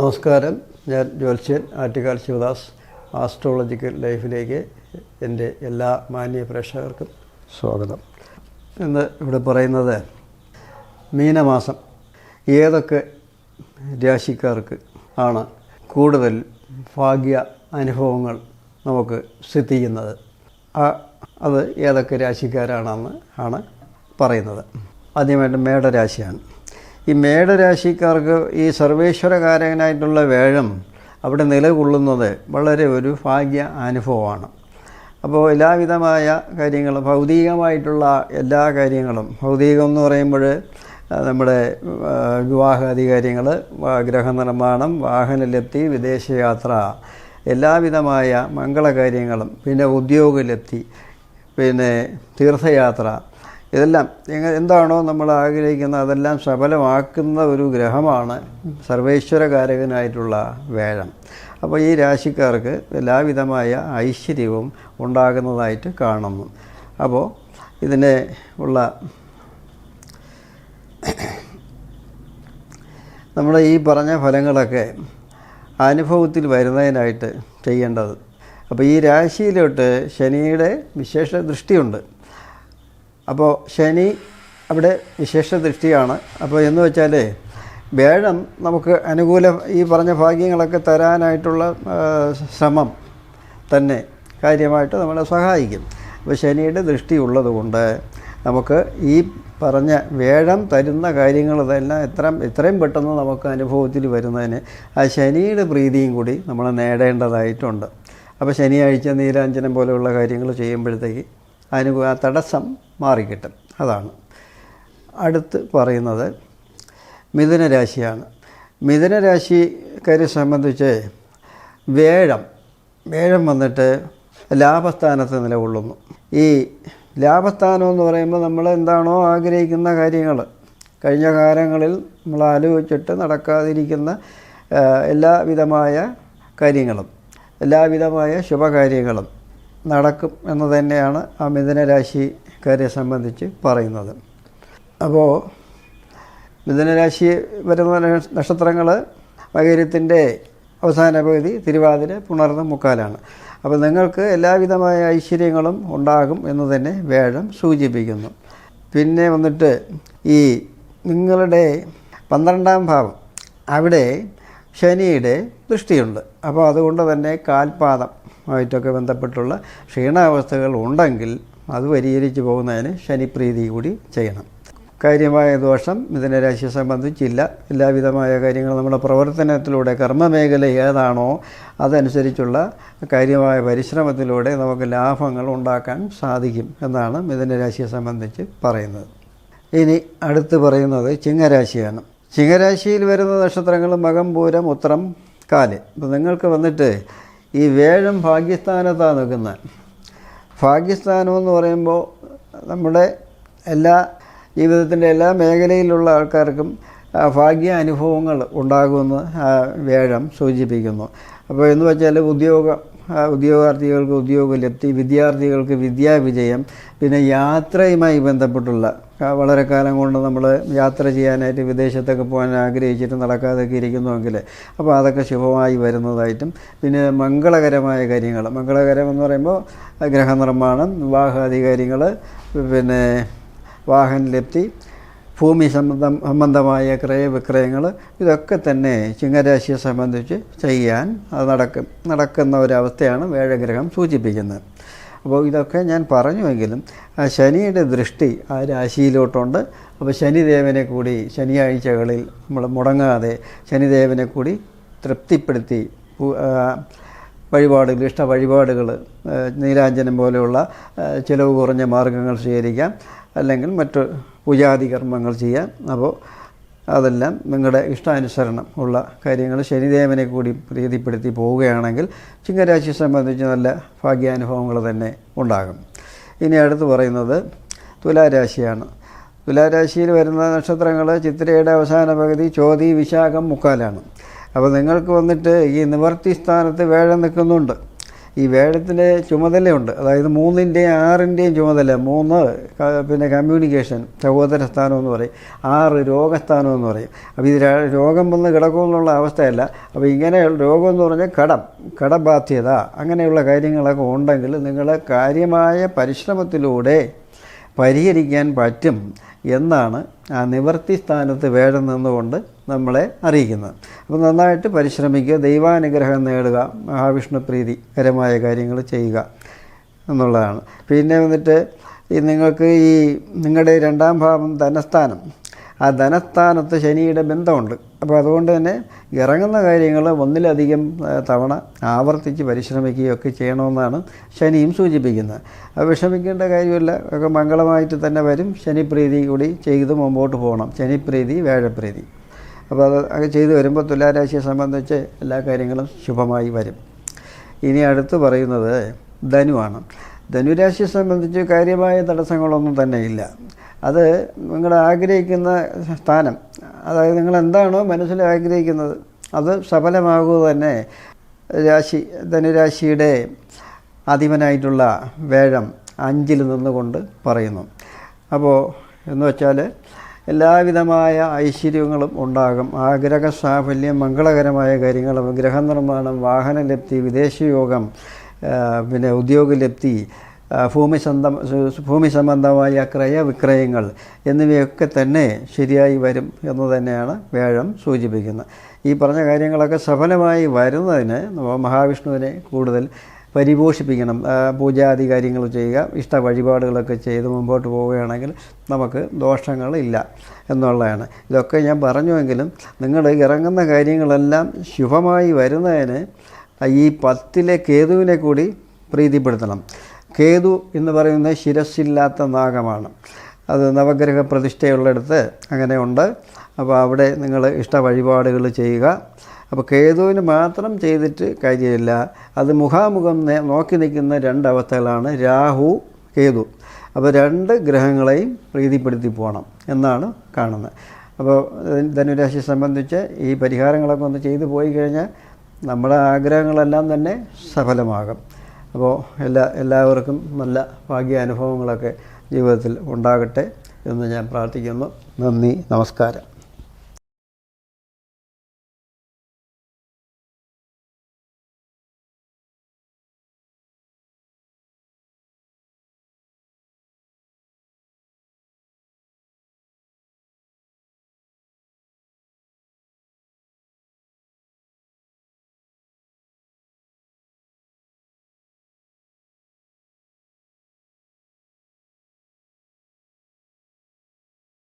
നമസ്കാരം. ഞാൻ ജ്യോത്സ്യൻ ആറ്റുകാൽ ശിവദാസ് ആസ്ട്രോളജിക്കൽ ലൈഫിലേക്ക് എന്റെ എല്ലാ മാന്യ പ്രേക്ഷകർക്കും സ്വാഗതം. ഇന്ന് ഇവിടെ പറയുന്നത് മീനമാസം. ഏതൊക്കെ രാശിക്കാർക്ക് ആണ് കൂടുതൽ ഭാഗ്യ അനുഭവങ്ങൾ നമുക്ക് സിദ്ധിക്കുന്നത് ആ അത് ഏതൊക്കെ രാശിക്കാരാണെന്ന് ആണ് പറയുന്നത്. ആദ്യമായിട്ട് മേടരാശിയാണ്. ഈ മേടരാശിക്കാർക്ക് ഈ സർവേശ്വരകാരകനായിട്ടുള്ള വേഴം അവിടെ നിലകൊള്ളുന്നത് വളരെ ഒരു ഭാഗ്യ അനുഭവമാണ്. അപ്പോൾ എല്ലാവിധമായ കാര്യങ്ങളും ഭൗതികമായിട്ടുള്ള എല്ലാ കാര്യങ്ങളും ഭൗതികം എന്ന് പറയുമ്പോൾ നമ്മുടെ വിവാഹാദി കാര്യങ്ങൾ വാഹന വാഹനലബ്ധി വിദേശയാത്ര എല്ലാവിധമായ മംഗളകാര്യങ്ങളും പിന്നെ ഉദ്യോഗലബ്ധി പിന്നെ തീർത്ഥയാത്ര ഇതെല്ലാം എന്താണോ നമ്മൾ ആഗ്രഹിക്കുന്ന അതെല്ലാം സഫലമാക്കുന്ന ഒരു ഗ്രഹമാണ് സർവേശ്വരകാരകനായിട്ടുള്ള വേഴം. അപ്പോൾ ഈ രാശിക്കാർക്ക് എല്ലാവിധമായ ഐശ്വര്യവും ഉണ്ടാകുന്നതായിട്ട് കാണുന്നു. അപ്പോൾ ഇതിനെ ഉള്ള നമ്മൾ ഈ പറഞ്ഞ ഫലങ്ങളൊക്കെ അനുഭവത്തിൽ വരുന്നതിനായിട്ട് ചെയ്യേണ്ടത്. അപ്പോൾ ഈ രാശിയിലോട്ട് ശനിയുടെ വിശേഷ ദൃഷ്ടിയുണ്ട് അപ്പോൾ ശനി അവിടെ വിശേഷ ദൃഷ്ടിയാണ്. അപ്പോൾ എന്ന് വെച്ചാൽ വേഴം നമുക്ക് അനുകൂല ഈ പറഞ്ഞ ഭാഗ്യങ്ങളൊക്കെ തരാനായിട്ടുള്ള ശ്രമം തന്നെ കാര്യമായിട്ട് നമ്മളെ സഹായിക്കും. അപ്പോൾ ശനിയുടെ ദൃഷ്ടി ഉള്ളതുകൊണ്ട് നമുക്ക് ഈ പറഞ്ഞ വേഴം തരുന്ന കാര്യങ്ങൾ ഇതെല്ലാം എത്ര എത്രയും പെട്ടെന്ന് നമുക്ക് അനുഭവത്തിൽ വരുന്നതിന് ആ ശനിയുടെ പ്രീതിയും കൂടി നമ്മൾ നേടേണ്ടതായിട്ടുണ്ട്. അപ്പോൾ ശനിയാഴ്ച നീരാഞ്ജനം പോലെയുള്ള കാര്യങ്ങൾ ചെയ്യുമ്പോഴത്തേക്ക് അനുഭവ ആ തടസ്സം മാറിക്കിട്ടും. അതാണ്. അടുത്ത് പറയുന്നത് മിഥുനരാശിയാണ്. മിഥുനരാശിക്കാരെ സംബന്ധിച്ച് വേഴം വേഴം വന്നിട്ട് ലാഭസ്ഥാനത്ത് നിലകൊള്ളുന്നു. ഈ ലാഭസ്ഥാനം എന്ന് പറയുമ്പോൾ നമ്മൾ എന്താണോ ആഗ്രഹിക്കുന്ന കാര്യങ്ങൾ. കഴിഞ്ഞ കാലങ്ങളിൽ നമ്മൾ ആലോചിച്ചിട്ട് നടക്കാതിരിക്കുന്ന എല്ലാവിധമായ കാര്യങ്ങളും എല്ലാവിധമായ ശുഭകാര്യങ്ങളും നടക്കും എന്ന് തന്നെയാണ് ആ മിഥുനരാശിക്കാരെ സംബന്ധിച്ച് പറയുന്നത്. അപ്പോൾ മിഥുനരാശി വരുന്ന നക്ഷത്രങ്ങൾ മകരത്തിന്റെ അവസാന പകുതി തിരുവാതിര പുണർന്ന മുക്കാലാണ്. അപ്പോൾ നിങ്ങൾക്ക് എല്ലാവിധമായ ഐശ്വര്യങ്ങളും ഉണ്ടാകും എന്ന് തന്നെ വേഴം സൂചിപ്പിക്കുന്നു. പിന്നെ വന്നിട്ട് ഈ നിങ്ങളുടെ പന്ത്രണ്ടാം ഭാവം. അവിടെ ശനിയുടെ ദൃഷ്ടിയുണ്ട്. അപ്പോൾ അതുകൊണ്ട് തന്നെ കാൽപാദം ആയിട്ടൊക്കെ ബന്ധപ്പെട്ടുള്ള ക്ഷീണാവസ്ഥകൾ ഉണ്ടെങ്കിൽ അത് പരിഹരിച്ചു പോകുന്നതിന് ശനിപ്രീതി കൂടി ചെയ്യണം. കാര്യമായ ദോഷം മിഥുനരാശിയെ സംബന്ധിച്ചില്ല. എല്ലാവിധമായ കാര്യങ്ങൾ നമ്മുടെ പ്രവർത്തനത്തിലൂടെ കർമ്മമേഖല ഏതാണോ അതനുസരിച്ചുള്ള കാര്യമായ പരിശ്രമത്തിലൂടെ നമുക്ക് ലാഭങ്ങൾ ഉണ്ടാക്കാൻ സാധിക്കും എന്നാണ് മിഥുനരാശിയെ സംബന്ധിച്ച് പറയുന്നത്. ഇനി അടുത്ത് പറയുന്നത് ചിങ്ങരാശിയാണ്. ചിങ്ങരാശിയിൽ വരുന്ന നക്ഷത്രങ്ങൾ മകം പൂരം ഉത്രം കാൽ. അപ്പോൾ നിങ്ങൾക്ക് വന്നിട്ട് ഈ വേഴം ഭാഗ്യസ്ഥാനത്താണ് നിൽക്കുന്നത്. ഭാഗ്യസ്ഥാനം എന്ന് പറയുമ്പോൾ നമ്മുടെ എല്ലാ ജീവിതത്തിന്റെ എല്ലാ മേഖലയിലുള്ള ആൾക്കാർക്കും ഭാഗ്യ അനുഭവങ്ങൾ ഉണ്ടാകുമെന്ന് വേഴം സൂചിപ്പിക്കുന്നു. അപ്പോൾ എന്ന് വെച്ചാൽ ഉദ്യോഗ ഉദ്യോഗാർത്ഥികൾക്ക് ഉദ്യോഗാർത്ഥികൾക്ക് ഉദ്യോഗലബ്ധി വിദ്യാർത്ഥികൾക്ക് വിദ്യാവിജയം പിന്നെ യാത്രയുമായി ബന്ധപ്പെട്ടുള്ള വളരെ കാലം കൊണ്ട് നമ്മൾ യാത്ര ചെയ്യാനായിട്ട് വിദേശത്തൊക്കെ പോകാൻ ആഗ്രഹിച്ചിട്ട് നടക്കാതൊക്കെ ഇരിക്കുന്നുവെങ്കിൽ അപ്പോൾ അതൊക്കെ ശുഭമായി വരുന്നതായിട്ടും പിന്നെ മംഗളകരമായ കാര്യങ്ങൾ. മംഗളകരമെന്ന് പറയുമ്പോൾ ഗ്രഹനിർമ്മാണം വിവാഹാദി കാര്യങ്ങൾ പിന്നെ വാഹന ഭൂമി സംബന്ധം സംബന്ധമായ ക്രയവിക്രയങ്ങൾ ഇതൊക്കെ തന്നെ ചിങ്ങരാശിയെ സംബന്ധിച്ച് ചെയ്യാൻ അത് നടക്കും നടക്കുന്ന ഒരവസ്ഥയാണ് വേഴഗ്രഹം സൂചിപ്പിക്കുന്നത്. അപ്പോൾ ഇതൊക്കെ ഞാൻ പറഞ്ഞുവെങ്കിലും ശനിയുടെ ദൃഷ്ടി ആ രാശിയിലോട്ടുണ്ട്. അപ്പോൾ ശനിദേവനെ കൂടി ശനിയാഴ്ചകളിൽ നമ്മൾ മുടങ്ങാതെ ശനിദേവനെ കൂടി തൃപ്തിപ്പെടുത്തി വഴിപാടുകൾ ഇഷ്ട വഴിപാടുകൾ നീരാഞ്ജനം പോലെയുള്ള ചിലവ് കുറഞ്ഞ മാർഗങ്ങൾ സ്വീകരിക്കാം. അല്ലെങ്കിൽ മറ്റു പൂജാതി കർമ്മങ്ങൾ ചെയ്യാം. അപ്പോൾ അതെല്ലാം നിങ്ങളുടെ ഇഷ്ടാനുസരണം ഉള്ള കാര്യങ്ങൾ ശനിദേവനെ കൂടി പ്രീതിപ്പെടുത്തി പോവുകയാണെങ്കിൽ ചിങ്ങരാശിയെ സംബന്ധിച്ച് നല്ല ഭാഗ്യാനുഭവങ്ങൾ തന്നെ ഉണ്ടാകും. ഇനി അടുത്ത് പറയുന്നത് തുലാരാശിയാണ്. തുലാരാശിയിൽ വരുന്ന നക്ഷത്രങ്ങൾ ചിത്രയുടെ അവസാന പകുതി ചോതി വിശാഖം മുക്കാലാണ്. അപ്പോൾ നിങ്ങൾക്ക് വന്നിട്ട് ഈ നിവർത്തി സ്ഥാനത്ത് വേഴം നിൽക്കുന്നുണ്ട്. ഈ വേഴത്തിന്റെ ചുമതലയുണ്ട്. അതായത് മൂന്നിന്റെയും ആറിന്റെയും ചുമതല മൂന്ന് പിന്നെ കമ്മ്യൂണിക്കേഷൻ സഹോദര സ്ഥാനം എന്ന് പറയും. ആറ് രോഗസ്ഥാനം എന്ന് പറയും. അപ്പോൾ ഇത് രോഗം വന്ന് കിടക്കുമെന്നുള്ള അവസ്ഥയല്ല. അപ്പോൾ ഇങ്ങനെ രോഗം എന്ന് പറഞ്ഞാൽ കടം കടബാധ്യത അങ്ങനെയുള്ള കാര്യങ്ങളൊക്കെ ഉണ്ടെങ്കിൽ നിങ്ങൾ കാര്യമായ പരിശ്രമത്തിലൂടെ പരിഹരിക്കാൻ പറ്റും എന്നാണ് ആ നിവർത്തി സ്ഥാനത്ത് വേഴം നിന്നുകൊണ്ട് നമ്മളെ അറിയിക്കുന്നത്. അപ്പോൾ നന്നായിട്ട് പരിശ്രമിക്കുക ദൈവാനുഗ്രഹം നേടുക മഹാവിഷ്ണു പ്രീതികരമായ കാര്യങ്ങൾ ചെയ്യുക എന്നുള്ളതാണ്. പിന്നെ വന്നിട്ട് ഈ നിങ്ങൾക്ക് ഈ നിങ്ങളുടെ രണ്ടാം ഭാവം ധനസ്ഥാനം ആ ധനസ്ഥാനത്ത് ശനിയുടെ ബന്ധമുണ്ട്. അപ്പോൾ അതുകൊണ്ട് തന്നെ ഇറങ്ങുന്ന കാര്യങ്ങൾ ഒന്നിലധികം തവണ ആവർത്തിച്ച് പരിശ്രമിക്കുകയൊക്കെ ചെയ്യണമെന്നാണ് ശനിയും സൂചിപ്പിക്കുന്നത്. അത് വിഷമിക്കേണ്ട കാര്യമില്ല. ഒക്കെ മംഗളമായിട്ട് തന്നെ വരും. ശനിപ്രീതി കൂടി ചെയ്ത് മുമ്പോട്ട് പോകണം. ശനിപ്രീതി വേഴപ്രീതി അപ്പോൾ അത് അത് ചെയ്തു വരുമ്പോൾ തുലാരാശിയെ സംബന്ധിച്ച് എല്ലാ കാര്യങ്ങളും ശുഭമായി വരും. ഇനി അടുത്ത് പറയുന്നത് ധനുവാണ്. ധനുരാശിയെ സംബന്ധിച്ച് കാര്യമായ തടസ്സങ്ങളൊന്നും തന്നെ ഇല്ല അത് നിങ്ങൾ ആഗ്രഹിക്കുന്ന സ്ഥാനം. അതായത് നിങ്ങൾ എന്താണോ മനസ്സിൽ ആഗ്രഹിക്കുന്നത് അത് സഫലമാകുക തന്നെ രാശി ധനുരാശിയുടെ അധിപനായിട്ടുള്ള വേഴം അഞ്ചിൽ നിന്നുകൊണ്ട് പറയുന്നു. അപ്പോൾ എന്ന് വെച്ചാൽ എല്ലാവിധമായ ഐശ്വര്യങ്ങളും ഉണ്ടാകും. ആഗ്രഹ സാഫല്യം മംഗളകരമായ കാര്യങ്ങളും ഗൃഹനിർമ്മാണം വാഹനലബ്ധി വിദേശയോഗം പിന്നെ ഉദ്യോഗലബ്ധി ഭൂമി സ്വന്തം ഭൂമി സംബന്ധമായ ക്രയവിക്രയങ്ങൾ എന്നിവയൊക്കെ തന്നെ ശരിയായി വരും എന്ന് തന്നെയാണ് വേഴം സൂചിപ്പിക്കുന്നത്. ഈ പറഞ്ഞ കാര്യങ്ങളൊക്കെ സഫലമായി വരുന്നതിന് മഹാവിഷ്ണുവിനെ കൂടുതൽ പരിപോഷിപ്പിക്കണം. പൂജാതി കാര്യങ്ങൾ ചെയ്യുക ഇഷ്ട വഴിപാടുകളൊക്കെ ചെയ്ത് മുമ്പോട്ട് പോവുകയാണെങ്കിൽ നമുക്ക് ദോഷങ്ങളില്ല എന്നുള്ളതാണ്. ഇതൊക്കെ ഞാൻ പറഞ്ഞുവെങ്കിലും നിങ്ങൾ ഇറങ്ങുന്ന കാര്യങ്ങളെല്ലാം ശുഭമായി വരുന്നതിന് ഈ പത്തിലെ കേതുവിനെ കൂടി പ്രീതിപ്പെടുത്തണം. കേതു എന്ന് പറയുന്ന ശിരസ്സില്ലാത്ത നാഗമാണ്. അത് നവഗ്രഹ പ്രതിഷ്ഠയുള്ളിടത്ത് അങ്ങനെ ഉണ്ട്. അപ്പോൾ അവിടെ നിങ്ങൾ ഇഷ്ട വഴിപാടുകൾ ചെയ്യുക. അപ്പോൾ കേതുവിന് മാത്രം ചെയ്തിട്ട് കാര്യമില്ല. അത് മുഖാമുഖം നോക്കി നിൽക്കുന്ന രണ്ടവസ്ഥകളാണ് രാഹു കേതു. അപ്പോൾ രണ്ട് ഗ്രഹങ്ങളെയും പ്രീതിപ്പെടുത്തി പോകണം എന്നാണ് കാണുന്നത്. അപ്പോൾ ധനുരാശിയെ സംബന്ധിച്ച് ഈ പരിഹാരങ്ങളൊക്കെ ഒന്ന് ചെയ്തു പോയി കഴിഞ്ഞാൽ നമ്മുടെ ആഗ്രഹങ്ങളെല്ലാം തന്നെ സഫലമാകും. അപ്പോൾ എല്ലാ എല്ലാവർക്കും നല്ല ഭാഗ്യ അനുഭവങ്ങളൊക്കെ ജീവിതത്തിൽ ഉണ്ടാകട്ടെ എന്ന് ഞാൻ പ്രാർത്ഥിക്കുന്നു. നന്ദി നമസ്കാരം.